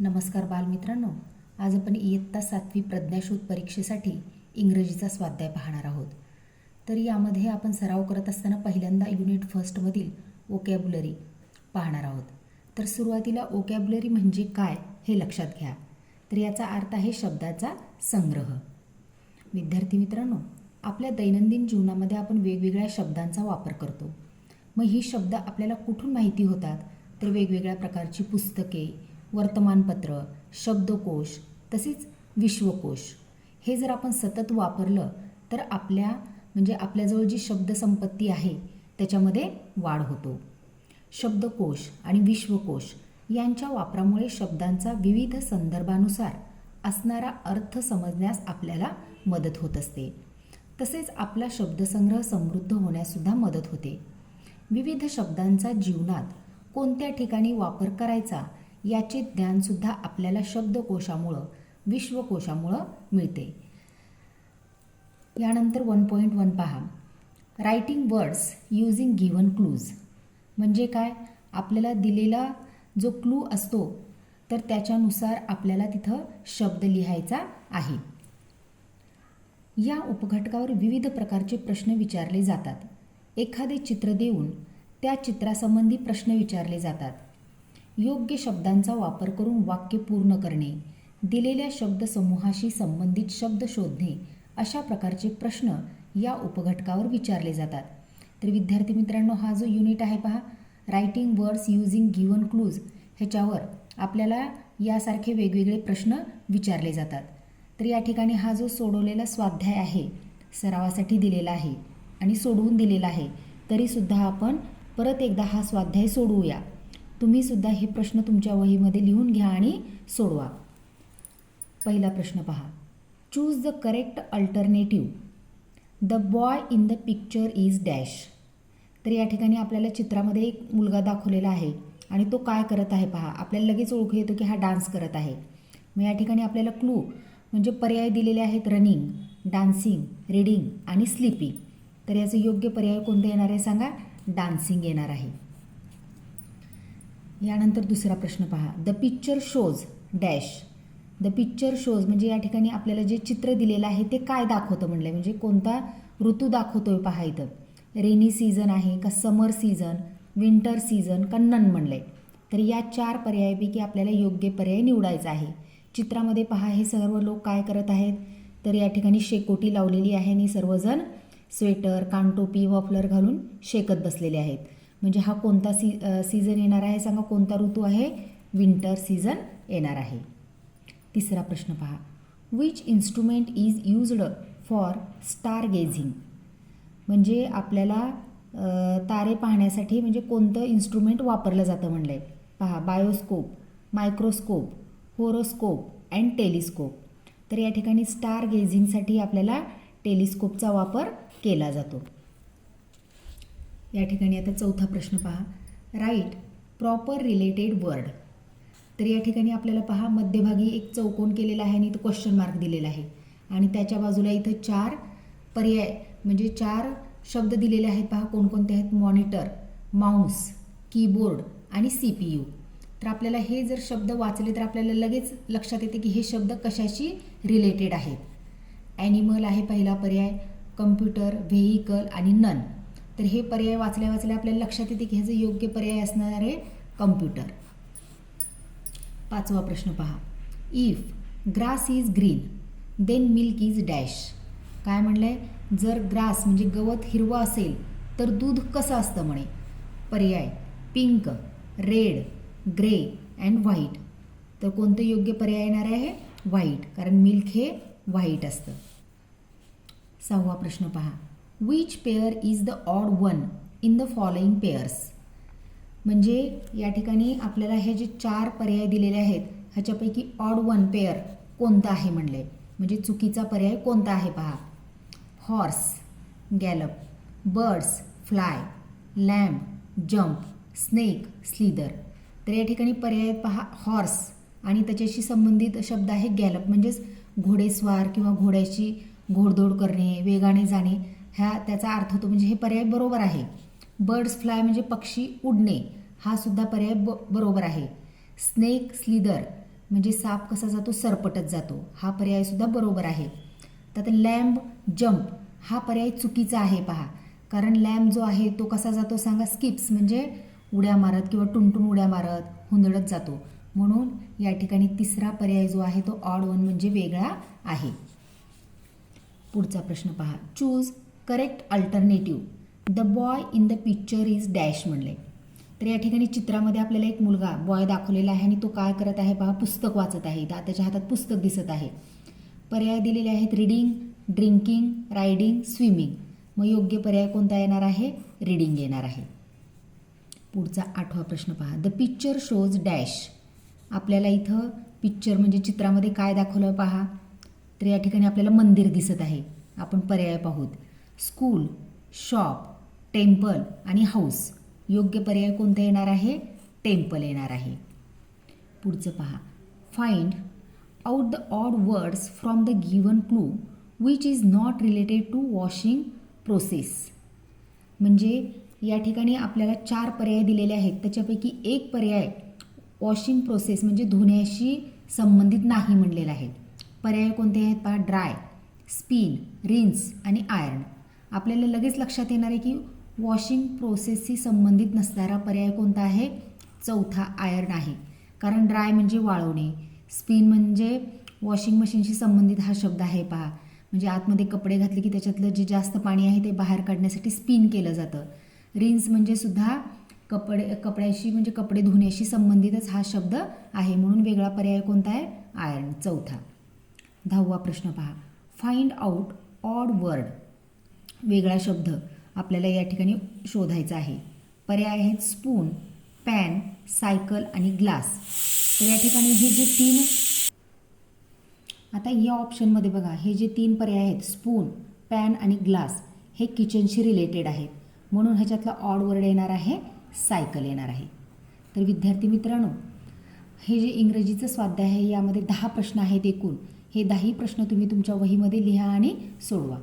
नमस्कार बालमित्रांनो. आज आपण इयत्ता सातवी प्रज्ञाशोध परीक्षेसाठी इंग्रजीचा स्वाध्याय पाहणार आहोत. तर यामध्ये आपण सराव करत असताना पहिल्यांदा युनिट फर्स्टमधील ओकॅब्युलरी पाहणार आहोत. तर सुरुवातीला ओकॅब्युलरी म्हणजे काय हे लक्षात घ्या. तर याचा अर्थ आहे शब्दाचा संग्रह. विद्यार्थी मित्रांनो आपल्या दैनंदिन जीवनामध्ये आपण वेगवेगळ्या शब्दांचा वापर करतो. मग ही शब्द आपल्याला कुठून माहिती होतात? तर वेगवेगळ्या प्रकारची पुस्तके वर्तमानपत्र शब्दकोश तसेच विश्वकोश. हे जर आपण सतत वापरलं तर आपल्या म्हणजे आपल्याजवळ जी शब्दसंपत्ती आहे त्याच्यामध्ये वाढ होतो. शब्दकोश आणि विश्वकोश यांच्या वापरामुळे शब्दांचा विविध संदर्भानुसार असणारा अर्थ समजण्यास आपल्याला मदत होत असते. तसेच आपला शब्दसंग्रह समृद्ध होण्याससुद्धा मदत होते. विविध शब्दांचा जीवनात कोणत्या ठिकाणी वापर करायचा याचे ज्ञानसुद्धा आपल्याला शब्दकोशामुळं विश्वकोशामुळं मिळते. यानंतर वन पॉईंट वन पहा. Writing words using given clues. म्हणजे काय? आपल्याला दिलेला जो क्लू असतो तर त्याच्यानुसार आपल्याला तिथं शब्द लिहायचा आहे. या उपघटकावर विविध प्रकारचे प्रश्न विचारले जातात. एखादे चित्र देऊन त्या चित्रासंबंधी प्रश्न विचारले जातात. योग्य शब्दांचा वापर करून वाक्य पूर्ण करणे दिलेल्या शब्दसमूहाशी संबंधित शब्द शोधणे अशा प्रकारचे प्रश्न या उपघटकावर विचारले जातात. तर विद्यार्थी मित्रांनो हा जो युनिट आहे पहा writing words using given clues ह्याच्यावर आपल्याला यासारखे वेगवेगळे प्रश्न विचारले जातात. तर या ठिकाणी हा जो सोडवलेला स्वाध्याय आहे सरावासाठी दिलेला आहे आणि सोडवून दिलेला आहे तरीसुद्धा आपण परत एकदा हा स्वाध्याय सोडवूया. तुम्हीसुद्धा हे प्रश्न तुमच्या वहीमध्ये लिहून घ्या आणि सोडवा. पहिला प्रश्न पहा. Choose the correct alternative the boy in the picture is dash तर या ठिकाणी आपल्याला चित्रामध्ये एक मुलगा दाखवलेला आहे आणि तो काय करत आहे पहा. आपल्याला लगेच ओळखू येतो की हा डान्स करत आहे. मग या ठिकाणी आपल्याला क्लू म्हणजे पर्याय दिलेले आहेत रनिंग डान्सिंग रीडिंग आणि स्लीपिंग तर याचं योग्य पर्याय कोणते येणार आहे सांगा? डान्सिंग येणार आहे. यानंतर दुसरा प्रश्न पहा. The picture shows dash the picture shows म्हणजे या ठिकाणी आपल्याला जे चित्र दिलेलं आहे ते काय दाखवतं म्हणलं म्हणजे कोणता ऋतू दाखवतोय पहा इथं. रेनी सीझन आहे का समर सीझन विंटर सीझन का नन म्हणलंय. तर या चार पर्यायापैकी आपल्याला योग्य पर्याय निवडायचा आहे. चित्रामध्ये पहा हे सर्व लोक काय करत आहेत? तर या ठिकाणी शेकोटी लावलेली आहे आणि सर्वजण स्वेटर कानटोपी वॉफलर घालून शेकत बसलेले आहेत. म्हणजे हा कोणता सी सीझन येणार आहे सांगा. कोणता ऋतू आहे? विंटर सीझन येणार आहे. तिसरा प्रश्न पहा. Which instrument is used for star gazing म्हणजे आपल्याला तारे पाहण्यासाठी म्हणजे कोणतं इन्स्ट्रुमेंट वापरलं जातं म्हणलं आहे पहा bioscope microscope horoscope and telescope तर या ठिकाणी स्टार गेझिंगसाठी आपल्याला टेलिस्कोपचा वापर केला जातो. या ठिकाणी आता चौथा प्रश्न पहा. राईट प्रॉपर रिलेटेड वर्ड तर या ठिकाणी आपल्याला पहा मध्यभागी एक चौकोन केलेला आहे आणि इथं क्वेश्चन मार्क दिलेला आहे. आणि त्याच्या बाजूला इथं चार पर्याय म्हणजे चार शब्द दिलेले आहेत पहा कोणकोणते आहेत? मॉनिटर माऊस कीबोर्ड आणि सी पी यू तर आपल्याला हे जर शब्द वाचले तर आपल्याला लगेच लक्षात येते की हे शब्द कशाशी रिलेटेड आहेत. ॲनिमल आहे पहिला पर्याय कम्प्युटर व्हेईकल आणि नन तर हे पर्याय वाचल्या वाचल्या आपल्याला लक्षात येते की ह्याचं योग्य पर्याय असणार आहे कम्प्युटर. पाचवा प्रश्न पहा. If grass is green then milk is dash काय म्हणलंय? जर ग्रास म्हणजे गवत हिरवं असेल तर दूध कसं असतं म्हणे? पर्याय pink red grey and white तर कोणतं योग्य पर्याय येणार आहे? व्हाईट कारण मिल्क हे व्हाईट असतं. सहावा प्रश्न पहा. Which pair is the odd one in the following pairs म्हणजे या ठिकाणी आपल्याला हे जे चार पर्याय दिलेले आहेत ह्याच्यापैकी ऑड वन पेअर कोणता आहे म्हणले? म्हणजे चुकीचा पर्याय कोणता आहे पहा? Horse gallop birds fly lamp jump snake slither तर या ठिकाणी पर्याय पहा हॉर्स आणि त्याच्याशी संबंधित शब्द आहे गॅलप म्हणजेच घोडेस्वार किंवा घोड्याची घोडदौड करणे वेगाने जाणे. ह्या त्याचा अर्थ होतो म्हणजे हे पर्याय बरोबर आहे. बर्ड्स फ्लाय म्हणजे पक्षी उडणे हा सुद्धा पर्याय ब बरोबर आहे. स्नेक स्लिदर म्हणजे साप कसा जातो? सरपटत जातो. हा पर्याय सुद्धा बरोबर आहे. तर लॅम्ब जम्प हा पर्याय चुकीचा आहे पहा. कारण लॅम्ब जो आहे तो कसा जातो सांगा? स्किप्स म्हणजे उड्या मारत किंवा टुनटुन उड्या मारत हुंदडत जातो. म्हणून या ठिकाणी तिसरा पर्याय जो आहे तो ऑड वन म्हणजे वेगळा आहे. पुढचा प्रश्न पहा. Choose correct alternative the boy in the picture is dash म्हणले. तर या ठिकाणी चित्रामध्ये आपल्याला एक मुलगा बॉय दाखवलेला आहे आणि तो काय करत आहे पहा पुस्तक वाचत आहे. ता- त्याच्या हातात पुस्तक दिसत आहे. पर्याय दिलेले आहेत रीडिंग ड्रिंकिंग रायडिंग स्विमिंग मग योग्य पर्याय कोणता येणार आहे? रीडिंग येणार आहे. पुढचा आठवा प्रश्न पहा. द पिक्चर शोज डॅश आपल्याला इथं पिक्चर म्हणजे चित्रामध्ये काय दाखवलं पहा? तर या ठिकाणी आपल्याला मंदिर दिसत आहे. आपण पर्याय पाहूत. स्कूल शॉप टेम्पल आणि हाऊस योग्य पर्याय कोणता येणार आहे? टेम्पल येणार आहे. पुढचं पहा. Find out the odd words from the given clue which is not related to washing process म्हणजे या ठिकाणी आपल्याला चार पर्याय दिलेले आहेत. त्याच्यापैकी एक पर्याय वॉशिंग प्रोसेस म्हणजे धुण्याशी संबंधित नाही म्हणलेला आहे. पर्याय कोणते आहेत पहा? ड्राय स्पिन रिन्स आणि आयर्न आपल्याला लगेच लक्षात येणार आहे की वॉशिंग प्रोसेसशी संबंधित नसणारा पर्याय कोणता आहे? चौथा आयर्न आहे. कारण ड्राय म्हणजे वाळवणे. स्पिन म्हणजे वॉशिंग मशीनशी संबंधित हा शब्द आहे पहा. म्हणजे आतमध्ये कपडे घातले की त्याच्यातलं जे जास्त पाणी आहे ते बाहेर काढण्यासाठी स्पिन केलं जातं. रिन्स म्हणजे सुद्धा कपडे कपड्याशी म्हणजे कपडे धुण्याशी संबंधितच हा शब्द आहे. म्हणून वेगळा पर्याय कोणता आहे? आयर्न चौथा. दहावा प्रश्न पहा. फाइंड आउट ऑड वर्ड वेगळा शब्द आपल्याला या ठिकाणी शोधायचा आहे. पर्याय आहेत स्पून पॅन सायकल आणि ग्लास तर या ठिकाणी हे जे तीन आता या ऑप्शनमध्ये बघा हे जे तीन पर्याय आहेत स्पून पॅन आणि ग्लास हे किचनशी रिलेटेड आहेत. म्हणून ह्याच्यातला ऑड वर्ड येणार आहे सायकल येणार आहे. तर विद्यार्थी मित्रांनो हे जे इंग्रजीचं स्वाध्याय आहे यामध्ये दहा प्रश्न आहेत एकूण. हे दहाही प्रश्न तुम्ही तुमच्या वहीमध्ये लिहा आणि सोडवा.